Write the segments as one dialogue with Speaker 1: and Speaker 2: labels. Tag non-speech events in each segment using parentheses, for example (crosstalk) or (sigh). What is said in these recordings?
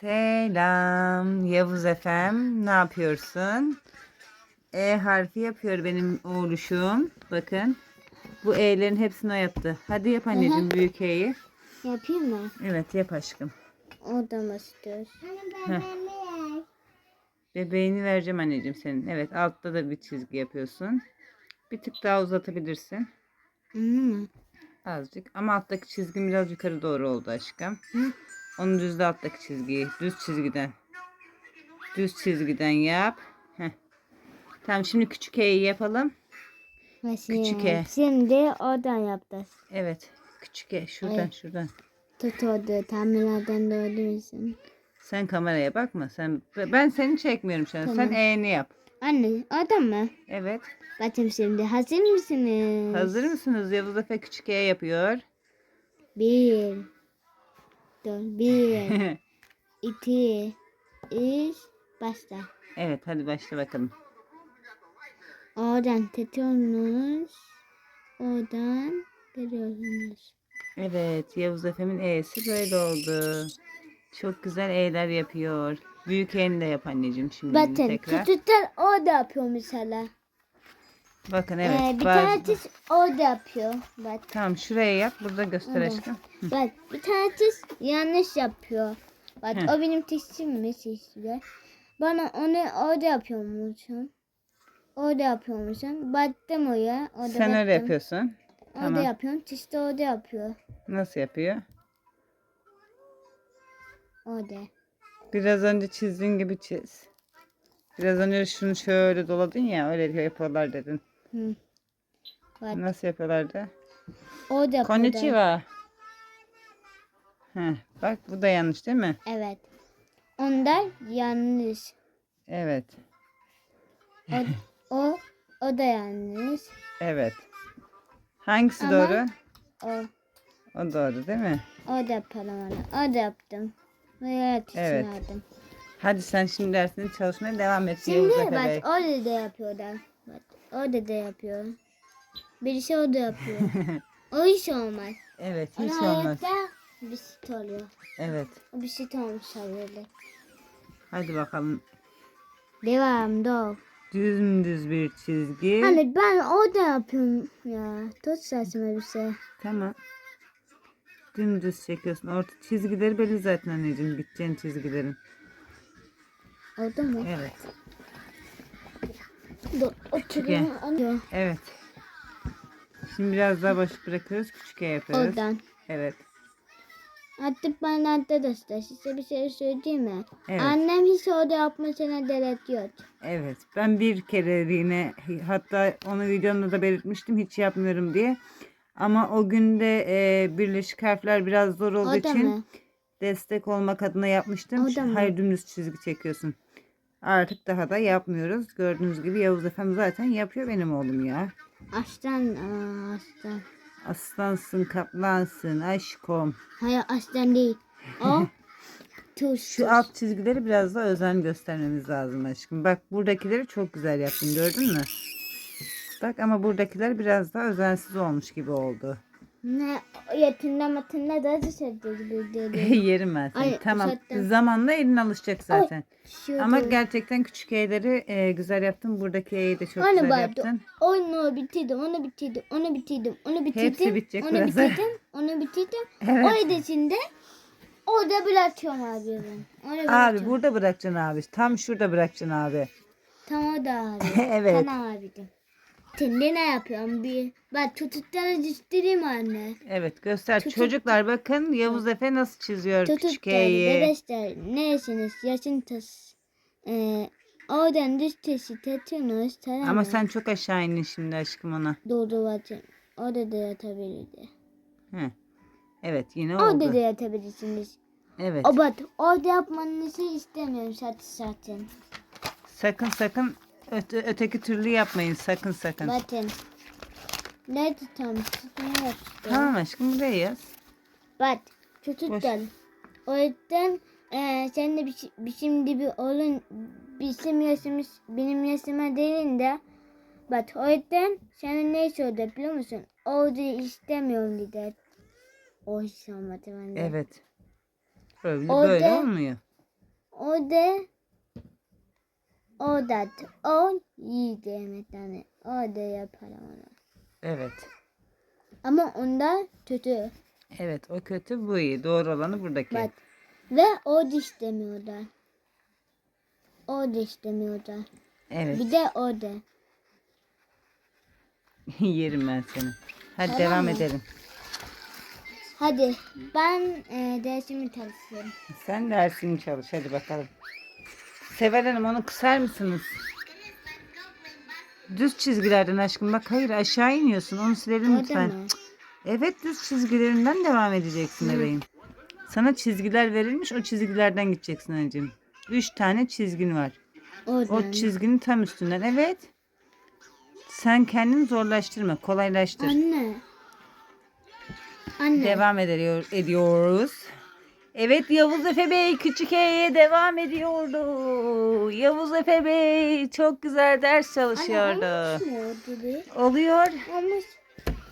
Speaker 1: Selam Yavuz Efem. Ne yapıyorsun? E harfi yapıyor benim oğluşum. Bakın. Bu E'lerin hepsini o yaptı. Hadi yap anneciğim büyük E'yi.
Speaker 2: Yapayım mı?
Speaker 1: Evet yap aşkım.
Speaker 2: Oradan başlıyoruz.
Speaker 1: Heh. Bebeğini vereceğim anneciğim senin. Evet altta da bir çizgi yapıyorsun. Bir tık daha uzatabilirsin.
Speaker 2: Hmm.
Speaker 1: Azıcık. Ama alttaki çizgin biraz yukarı doğru oldu aşkım.
Speaker 2: Hı.
Speaker 1: Onu düzle alttaki çizgiyi. Düz çizgiden. Düz çizgiden yap. Heh. Tamam şimdi küçük E'yi yapalım.
Speaker 2: Nasıl
Speaker 1: Küçük? E.
Speaker 2: Şimdi oradan yapacağız.
Speaker 1: Evet. Küçük E. Şuradan
Speaker 2: Evet.
Speaker 1: şuradan.
Speaker 2: Tut orada tahminlerden doğru musun?
Speaker 1: Sen kameraya bakma. Sen ben seni çekmiyorum şu an. Sen
Speaker 2: Tamam.
Speaker 1: E'ni yap.
Speaker 2: Anne oradan mı?
Speaker 1: Evet.
Speaker 2: Bakın şimdi hazır mısınız?
Speaker 1: Hazır mısınız? Yavuz Efe küçük E yapıyor.
Speaker 2: Bir. Dur. Bir. (laughs) iki. Üç. Başla.
Speaker 1: evet hadi başla bakalım.
Speaker 2: Oradan tutuyorsunuz. Oradan geliyorsunuz.
Speaker 1: Evet, Yavuz Efem'in E'si böyle oldu. Çok güzel E'ler yapıyor. Büyük E'ni de yap anneciğim şimdi
Speaker 2: Bakın
Speaker 1: tekrar.
Speaker 2: tutuklar orada yapıyor mesela.
Speaker 1: Bakın evet.
Speaker 2: Ee, bir
Speaker 1: bazı-
Speaker 2: tanesi orada yapıyor. Bak.
Speaker 1: Tamam şuraya yap. Burada göster
Speaker 2: Evet.
Speaker 1: aşkım.
Speaker 2: Bak bir tanesi yanlış yapıyor. Bak
Speaker 1: Hı.
Speaker 2: o benim testim mi işte. Bana onu orada yapıyormuşum. Orada yapıyormuşum. Baktım oraya. Orada
Speaker 1: Sen öyle yapıyorsun.
Speaker 2: Orada
Speaker 1: Tamam.
Speaker 2: yapıyorum. Tişte orada yapıyor.
Speaker 1: Nasıl yapıyor?
Speaker 2: Orada.
Speaker 1: Biraz önce çizdiğin gibi çiz. Biraz önce şunu şöyle doladın ya öyle yapıyorlar dedin.
Speaker 2: Hı. Bak
Speaker 1: Nasıl yapıyorlardı?
Speaker 2: orada yapıyor.
Speaker 1: Konnichiwa. Heh, bak bu da yanlış değil mi?
Speaker 2: Evet. Ondan yanlış.
Speaker 1: Evet.
Speaker 2: O, o, o da yanlış.
Speaker 1: Evet. Hangisi
Speaker 2: Ama-
Speaker 1: doğru?
Speaker 2: O,
Speaker 1: O doğru değil mi?
Speaker 2: orada yapalım onu. Orada yaptım. Ve evet,
Speaker 1: Evet.
Speaker 2: evet.
Speaker 1: Hadi sen şimdi dersini çalışmaya devam et.
Speaker 2: Şimdi bak orada da yapıyorlar. Orada da yapıyor. Birisi orada yapıyor. (laughs) o iş olmaz.
Speaker 1: Evet hiç
Speaker 2: Ona
Speaker 1: olmaz.
Speaker 2: hayatta bisit oluyor.
Speaker 1: Evet.
Speaker 2: O bisit olmuş öyle.
Speaker 1: Hadi bakalım.
Speaker 2: Devam do.
Speaker 1: Dümdüz bir çizgi.
Speaker 2: Hani ben orada yapıyorum ya. Tut saçma bir şey.
Speaker 1: Tamam. Dümdüz çekiyorsun. Orta çizgileri belli zaten anneciğim. Gideceğin çizgilerin.
Speaker 2: Orada mı?
Speaker 1: Evet.
Speaker 2: Alo.
Speaker 1: Evet. Şimdi biraz daha boş bırakıyoruz. Küçük E yapıyoruz.
Speaker 2: Oradan.
Speaker 1: Evet.
Speaker 2: Artık ben arkadaşlar size bir şey söyleyeyim mi?
Speaker 1: Evet.
Speaker 2: Annem hiç orada yapmasına gerek yok.
Speaker 1: Evet. Ben bir kere yine hatta onu videomda da belirtmiştim. Hiç yapmıyorum diye. Ama o günde e, birleşik harfler biraz zor olduğu
Speaker 2: Orada
Speaker 1: için
Speaker 2: mı?
Speaker 1: destek olmak adına yapmıştım.
Speaker 2: Orada mı?
Speaker 1: Hayır dümdüz çizgi çekiyorsun. Artık daha da yapmıyoruz. Gördüğünüz gibi Yavuz Efem zaten yapıyor benim oğlum ya.
Speaker 2: Aslan. Aa, aslan.
Speaker 1: Aslansın, kaplansın, aşkom.
Speaker 2: Hayır aslan değil. O tuş. (laughs)
Speaker 1: Şu alt çizgileri biraz daha özen göstermemiz lazım aşkım. Bak buradakileri çok güzel yaptın gördün mü? Bak ama buradakiler biraz daha özensiz olmuş gibi oldu.
Speaker 2: Ne yatında matında da dedi.
Speaker 1: Yerim ben seni.
Speaker 2: Ay,
Speaker 1: tamam.
Speaker 2: zaten-
Speaker 1: Zamanla elin alışacak zaten.
Speaker 2: Şurada.
Speaker 1: Ama gerçekten küçük E'leri e, güzel yaptın. Buradaki E'yi de çok
Speaker 2: Onu
Speaker 1: güzel
Speaker 2: vardı.
Speaker 1: yaptın.
Speaker 2: Onu bitirdim, onu bitirdim, onu bitirdim, onu bitirdim.
Speaker 1: Hepsi bitecek
Speaker 2: onu
Speaker 1: biraz.
Speaker 2: bitirdim, onu bitirdim.
Speaker 1: Evet.
Speaker 2: O edesinde orada bırakıyorum abi ben. Orada
Speaker 1: Abi burada bırakacaksın abi. Tam şurada bırakacaksın abi.
Speaker 2: Tam orada (laughs) abi.
Speaker 1: Evet.
Speaker 2: Tamam abicim. Şimdi ne yapıyorum? Bir bak tutukları düştüreyim anne.
Speaker 1: Evet göster.
Speaker 2: Çocuk-
Speaker 1: Çocuklar bakın Yavuz Efe nasıl çiziyor küçük
Speaker 2: Tutukları
Speaker 1: E'yi.
Speaker 2: bebeşler neresiniz? Yaşın tas. Ee, oradan düz tesi tutuyorsunuz. Tamam
Speaker 1: Ama sen çok aşağı indin şimdi aşkım ona.
Speaker 2: Doğru bakın. Orada da yatabilirdi.
Speaker 1: Heh. Evet yine
Speaker 2: Orada
Speaker 1: oldu.
Speaker 2: da yatabilirsiniz.
Speaker 1: Evet.
Speaker 2: O bak orada yapmanızı istemiyorum zaten zaten.
Speaker 1: Sakın sakın öte- öteki türlü yapmayın sakın sakın.
Speaker 2: Bakın. Ne tutamışsın? Ne yaptın?
Speaker 1: Tamam aşkım buraya yaz.
Speaker 2: Bak çocuklar. O yüzden eee sen de bir, bir şimdi bir olun bizim yaşımız benim yaşıma değil de bak o yüzden sana ne sordu biliyor musun? Orada istemiyorum dedi. O iş olmadı bende.
Speaker 1: Evet. Böyle,
Speaker 2: Orada-
Speaker 1: böyle olmuyor.
Speaker 2: o da o da o demek yani. O da yaparım onu.
Speaker 1: Evet.
Speaker 2: Ama onda kötü.
Speaker 1: Evet o kötü bu iyi. Doğru olanı buradaki.
Speaker 2: Bak. Ve o da istemiyor da. O da istemiyor da.
Speaker 1: Evet.
Speaker 2: Bir de o da. (laughs)
Speaker 1: Yerim ben seni. Hadi
Speaker 2: Tamam
Speaker 1: devam
Speaker 2: mı?
Speaker 1: edelim.
Speaker 2: Hadi ben e, dersimi çalışıyorum.
Speaker 1: Sen dersini çalış hadi bakalım. Sever Hanım onu kısar mısınız? Düz çizgilerden aşkım bak hayır aşağı iniyorsun onu silelim lütfen.
Speaker 2: mı?
Speaker 1: Evet düz çizgilerinden devam edeceksin bebeğim. Sana çizgiler verilmiş o çizgilerden gideceksin anneciğim. Üç tane çizgin var.
Speaker 2: Oradan.
Speaker 1: O çizginin tam üstünden evet. Sen kendini zorlaştırma kolaylaştır.
Speaker 2: Anne. Anne.
Speaker 1: Devam ediyor, ediyoruz. Evet Yavuz Efe Bey küçük E'ye devam ediyordu. Yavuz Efe Bey çok güzel ders çalışıyordu.
Speaker 2: O?
Speaker 1: Oluyor.
Speaker 2: Olmuş.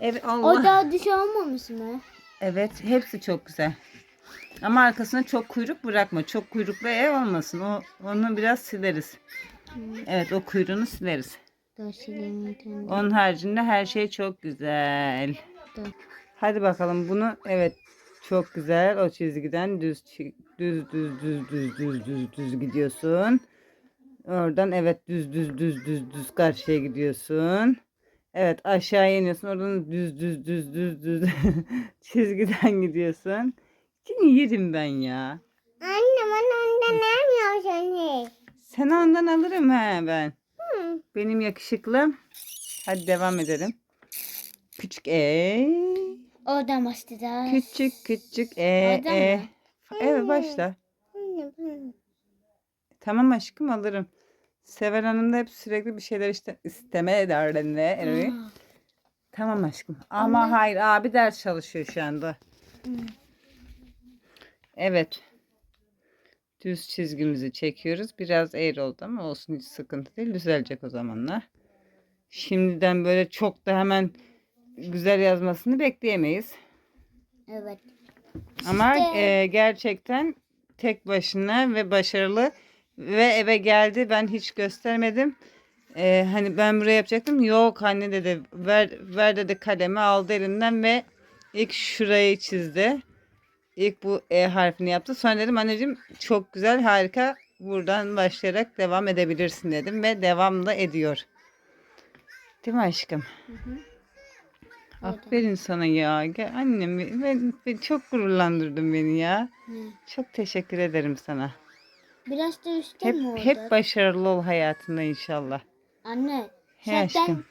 Speaker 1: Evet
Speaker 2: O
Speaker 1: Allah.
Speaker 2: da dışı olmamış mı?
Speaker 1: Evet hepsi çok güzel. Ama arkasına çok kuyruk bırakma. Çok kuyruklu E olmasın. O onu biraz sileriz. Evet o kuyruğunu sileriz. Onun haricinde her şey çok güzel. Hadi bakalım bunu evet çok güzel o çizgiden düz düz düz düz düz düz düz düz gidiyorsun. Oradan evet düz düz düz düz düz karşıya gidiyorsun. Evet aşağı iniyorsun. Oradan düz düz düz düz düz çizgiden gidiyorsun. Seni yerim ben ya.
Speaker 2: Anne ben onda ne yapıyorsun?
Speaker 1: Sen ondan alırım he ben. Benim yakışıklım. Hadi devam edelim. Küçük e.
Speaker 2: Oradan başlayacağız.
Speaker 1: Küçük küçük e
Speaker 2: Oradan
Speaker 1: e.
Speaker 2: mı?
Speaker 1: Evet başla. Tamam aşkım alırım. Sever Hanım da hep sürekli bir şeyler işte isteme derdinde. Evet. Tamam aşkım. Ama
Speaker 2: Anne.
Speaker 1: hayır abi ders çalışıyor şu anda.
Speaker 2: hı.
Speaker 1: Evet. Düz çizgimizi çekiyoruz. Biraz eğri oldu ama olsun hiç sıkıntı değil. Düzelecek o zamanla. Şimdiden böyle çok da hemen güzel yazmasını bekleyemeyiz.
Speaker 2: Evet.
Speaker 1: Ama
Speaker 2: İşte-
Speaker 1: e, gerçekten tek başına ve başarılı ve eve geldi. Ben hiç göstermedim. E, hani ben buraya yapacaktım. Yok anne dedi. Ver, ver dedi kalemi aldı elimden ve ilk şurayı çizdi. İlk bu E harfini yaptı. Sonra dedim anneciğim çok güzel harika. Buradan başlayarak devam edebilirsin dedim ve devam da ediyor. Değil mi aşkım? Aferin sana ya. Gel annem ben, ben çok gururlandırdın beni ya.
Speaker 2: Hı.
Speaker 1: Çok teşekkür ederim sana.
Speaker 2: Biraz da üstte
Speaker 1: Hep
Speaker 2: mi oldu?
Speaker 1: hep başarılı ol hayatında inşallah.
Speaker 2: Anne.
Speaker 1: He
Speaker 2: zaten
Speaker 1: aşkım.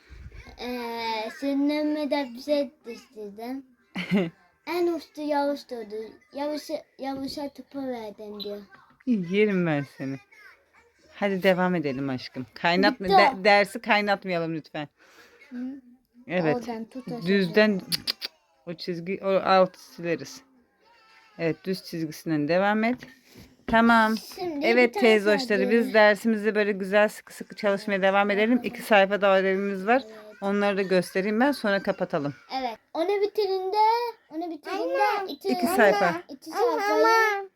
Speaker 2: eee seninle de bir şey istedim. en usta Yavuz diyordu. Yavuz'a, Yavuz'a topu verdin diyor.
Speaker 1: Yerim ben seni. Hadi devam edelim aşkım. Kaynatma de- dersi kaynatmayalım lütfen.
Speaker 2: Hı?
Speaker 1: Evet.
Speaker 2: Oradan.
Speaker 1: Düzden o çizgi o altı sileriz. Evet düz çizgisinden devam et. Tamam.
Speaker 2: Şimdi
Speaker 1: Evet
Speaker 2: bir
Speaker 1: teyze hoşları biz dersimizi böyle güzel sıkı sıkı çalışmaya devam edelim. İki sayfa daha ödevimiz var. Onları da göstereyim ben sonra kapatalım.
Speaker 2: Evet. Onu bitirinde, onu bitirinde iki,
Speaker 1: İki sayfa.
Speaker 2: iki sayfayı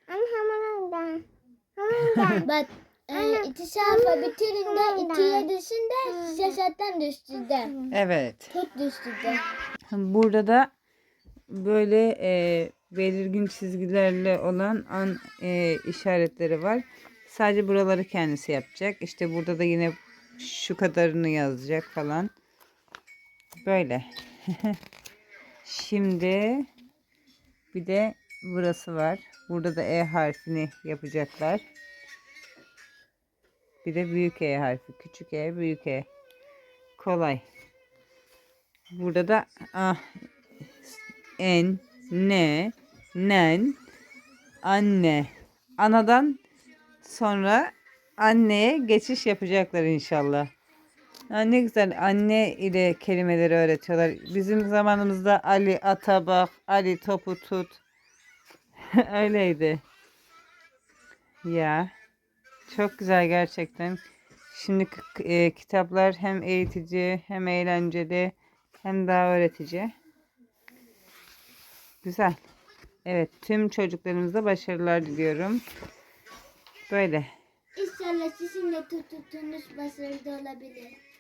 Speaker 2: (laughs) bak e, iki sayfa bitirinde iki yedisinde şaşırttan düştüğünde.
Speaker 1: Evet.
Speaker 2: Tut düştüğünde.
Speaker 1: Burada da böyle e, belirgin çizgilerle olan an e, işaretleri var. Sadece buraları kendisi yapacak. İşte burada da yine şu kadarını yazacak falan. Böyle. (laughs) Şimdi bir de burası var. Burada da E harfini yapacaklar. Bir de büyük E harfi. Küçük E, büyük E. Kolay. Burada da ah, en, ne, nen, anne. Anadan sonra anneye geçiş yapacaklar inşallah. Ya ne güzel anne ile kelimeleri öğretiyorlar. Bizim zamanımızda Ali ata bak, Ali topu tut. (laughs) Öyleydi. Ya çok güzel gerçekten. Şimdi e, kitaplar hem eğitici hem eğlenceli hem daha öğretici. Güzel. Evet tüm çocuklarımıza başarılar diliyorum. Böyle.
Speaker 2: İnşallah sizin de tuttuğunuz başarılı olabilir.